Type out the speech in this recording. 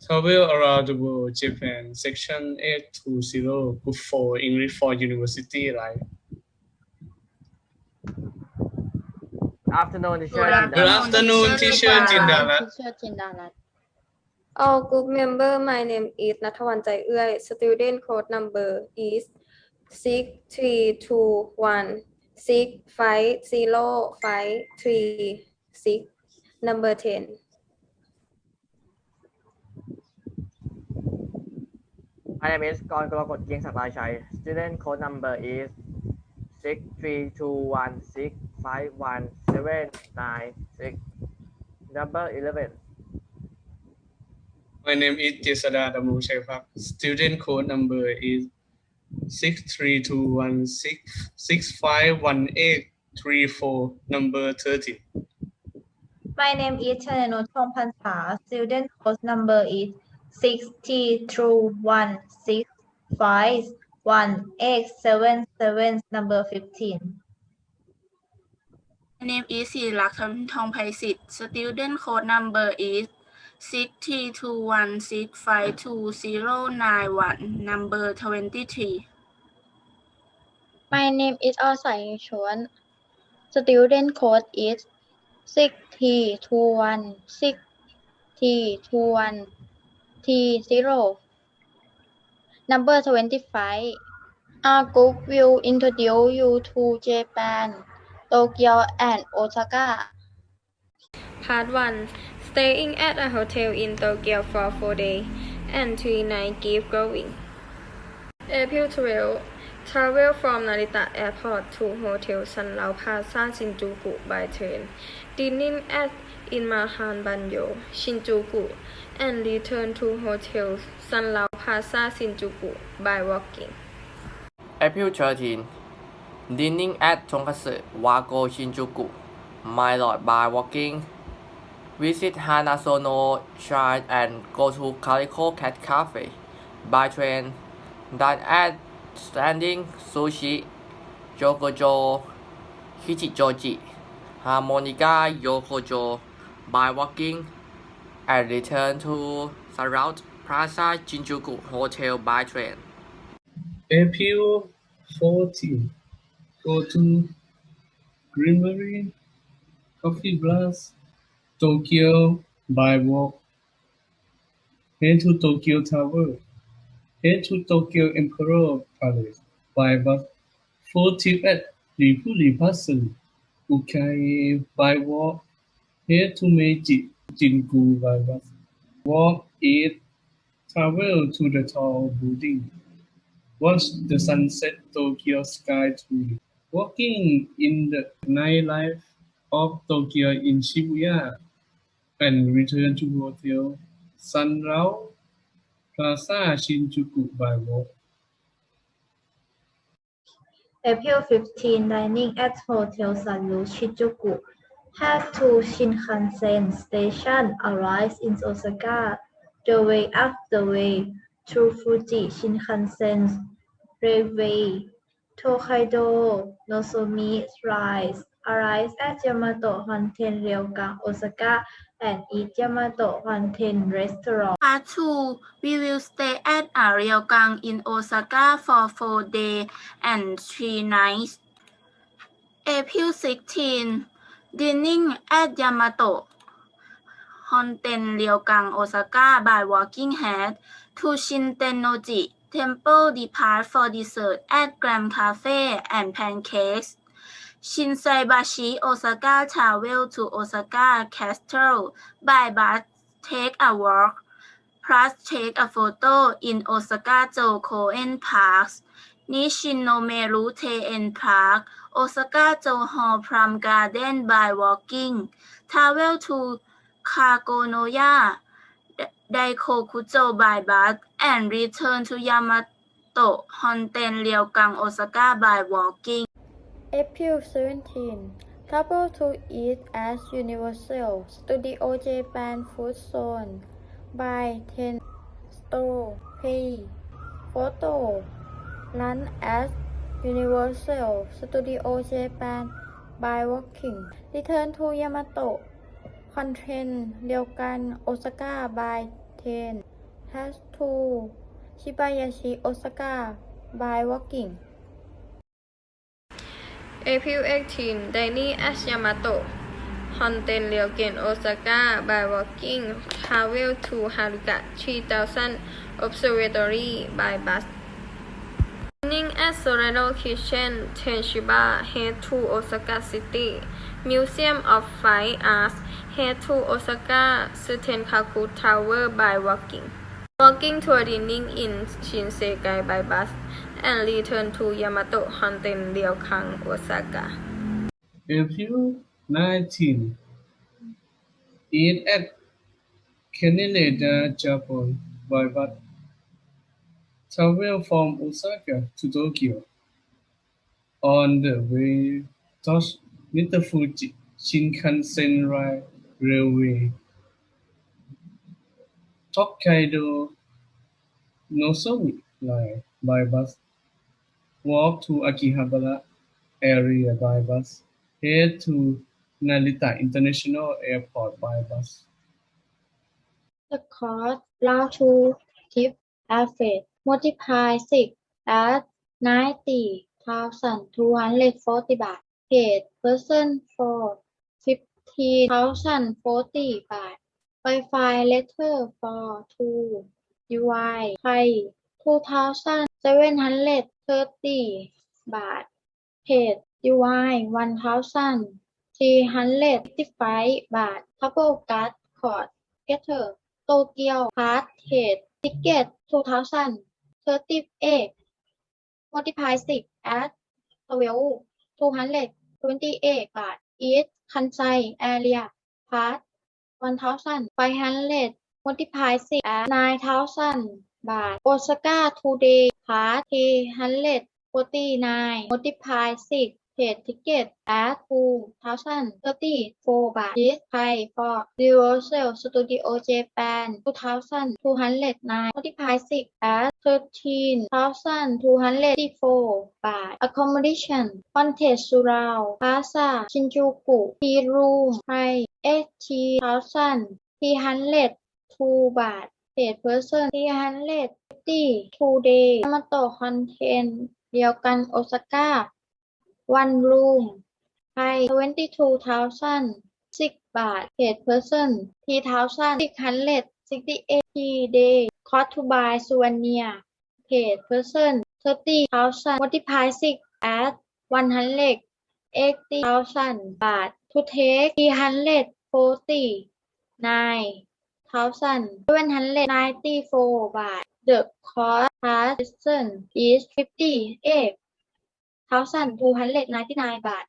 Survey around Japan, section 820, book 4, English for university, right? Afternoon, teacher. Good afternoon, teacher Jindalat. Teacher All group member, my name is Nathawan Jai Uai. Student code number is six three two one six five zero five three six. Number ten. Number is six three two one six five one seven nine six number eleven My name is Jesada Damu Shaipak. Student code number is six three two one six six five one eight three four number thirty. My name is Chanano Chongpancha. Student code number is 60 through 1, 6, 5, 1, 8, 7, 7, number 15. My name is Silakshan Thongphaisit. Student code number is 602165209 number 23. My name is Osai Chuan. Student code is 6T21, 6T21, T one zero number twenty five Our group will introduce you to Japan, Tokyo and Osaka. Part 1 Staying at a hotel in Tokyo for 4 days and 3 nights keep growing. April 12 Travel from Narita Airport to Hotel Sunrao Plaza Shinjuku by train. Dining at Inmahan Banyo, Shinjuku, and return to Hotel Sunrao Plaza Shinjuku by walking. April 13 dining at Tonkatsu Wago Shinjuku my lord by walking visit Hanazono Shrine and go to Calico Cat Cafe by train dine at Standing Sushi Yokojo Hichijoji Harmonica Yokojo by walking and return to Surround Plaza Shinjuku Hotel by train April 14. Go to Greenery, Coffee Blast, Tokyo by walk. Head to Tokyo Tower. Head to Tokyo Emperor by Castle. Ukai by walk. Head to Meiji Jingu by bus. Walk it. Travel to the tall building. Watch the sunset Tokyo sky tree. Walking in the nightlife of Tokyo in Shibuya and return to Hotel Sunrao Plaza Shinjuku by walk. April 15 dining at Hotel Sunru Shinjuku. Head to Shinkansen Station. Arrives in Osaka. The way up the way to Fuji Shinkansen Railway. Tokaido Nozomi Rise. Arrives at Yamato Honten Ryokan Osaka and eat Yamato Honten Restaurant. Part 2 We will stay at a in Osaka for four days and three nights. April 16 Dining at Yamato Honten Ryokan Osaka by walking head to Shinten-noji Temple depart for dessert at Grand Cafe and pancakes. ชินไซบาชิโอซาก้าทราเวลทูโอซาก้าแคสเทิลบายบัสเทคอะวอล์ก plus take a photo in Osaka Joe Cohen Parks นิชินโนเมรุเทเอ็นพาร์คโอซาก้าโจฮอลพรัมการ์เด้นบายวอล์กิ้งทาเวลทูคาโกโนยาไดโคคุโจบายบัสแอนด์รีเทิร์นทูยามาโตะฮอนเทนเรียวกังโอซากาบายวอลกิ้ง April 17. Travel to eat at Universal Studio Japan Food Zone. Buy 10 store pay photo. Run at Universal Studio Japan by walking. Return to Yamato. Content เดียวกัน Osaka by 10 has to Shibayashi Osaka by walking April 18 Dining at Yamato. Honten Ryoken Osaka by walking Travel to Haruka 3000 Observatory by bus Dining at Sorado Kitchen Tenshiba Head to Osaka City. Museum of Fine Arts Head to Osaka Senkaku Tower by walking Walking tour dining in Shinsekai by bus and return to Yamato Honten Ryokan Osaka April 19. Eat at Kaneda, Japan by bus. Travel from Osaka to Tokyo. On the way, touch Mitafuji Shinkansen Rai- Railway. Tokaido Nozomi Line by bus. Walk to Akihabara area by bus. Head to Narita International Airport by bus. The cost round to tip average multiply 6 at 90,240 baht. Paid person for 15,040 baht. Wi-Fi letter for 2 UI Thai 2,730 baht. Paid divine 1,355 baht. Couple card cost Getter Tokyo Pass Head Ticket 2000 38 multiply 6 at 12 228 baht East Kansai Area Pass 1500 multiply 6 at 9000 บาทโอซาก้าทูเดย์พาทีฮันเลดโปรตีนายโมติพายสิกเพจทิเกตแอดทูทาวชันเตอร์ตี้โฟบาทดิสไพฟอร์ดิวเซลสตูดิโอเจแปนทูทาวชันทูฮันเลดนายโมติพายสิกแอดเทอร์ทีนทาวชันทูฮันเลดที่โฟบาทอะคอมโมเดชันคอนเทสซูราวพาซาชินจูกุทีรูมไฮเอชทีทาวชันทีฮันเลดทูบาท Paid person 350 two day Yamato Content เดียวกันโอซาก้า one room ไทย22,000 six บาท paid person 3,668 P day cost to buy souvenir paid person 30,000 multiply 6 at 180,000 บาท to take 340 thousand seven hundred ninety four baht. The cost per person is fifty eight thousand two hundred ninety nine baht.